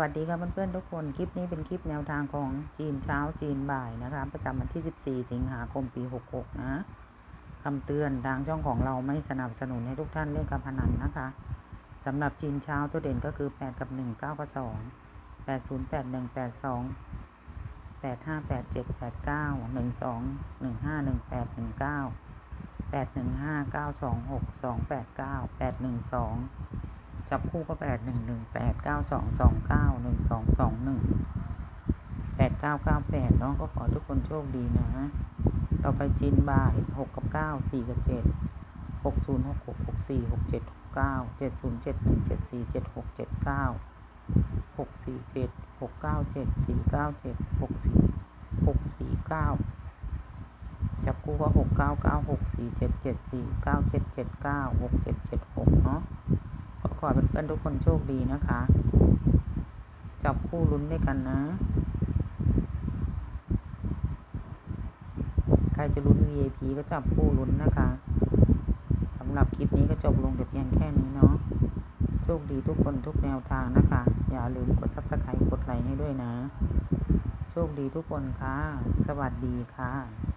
วัสดีครับเพื่อนๆทุกคน คลิปนี้เป็นคลิปแนวทางของจีนเช้าจีนบ่ายนะคะ ประจำวันที่ 14 สิงหาคมปี 66 นะคำเตือนทางช่องของเราไม่สนับสนุนให้ทุกท่านเล่นการพนันนะคะสำหรับจีนเช้าตัวเด่นก็คือ 8 กับ 1 9 กับ 2 8 0 8 1 8 2 8 5 8 7 8 9 1 2 1 5 1 8 1 9 8 1 5 9 2 6 2 8 9 8 1 2 จับคู่ก็แปดหนึ่งหนึ่งแปดเก้าสองสองเก้าหนึ่งสองสองหนึ่งแปดเก้าเก้าแปดเนาะก็ขอทุกคนโชคดีนะ ต่อไปจีนบ่ายหกกับเก้าสี่กับเจ็ดหกศูนย์หกหกหกสี่หกเจ็ดหกเก้าเจ็ดศูนย์เจ็ดหนึ่งเจ็ดสี่เจ็ดหกเจ็ดเก้าหกสี่เจ็ดหกเก้าเจ็ดสี่เก้าเจ็ดหกสี่หกสี่เก้าจับคู่ก็หกเก้าเก้าหกสี่เจ็ดเจ็ดสี่เก้าเจ็ดเจ็ดเก้าหกเจ็ดเจ็ดหกเนาะ ขอให้เพื่อนๆทุกคนโชคดีนะคะ จับคู่ลุ้นด้วยกันนะ ใครจะลุ้น VIP ก็จับคู่ลุ้นนะคะสำหรับคลิปนี้ก็จบลงแต่เพียงแค่นี้เนาะ โชคดีทุกคนทุกแนวทางนะคะ อย่าลืมกด subscribe กดไลค์ให้ด้วยนะ โชคดีทุกคนค่ะ สวัสดีค่ะ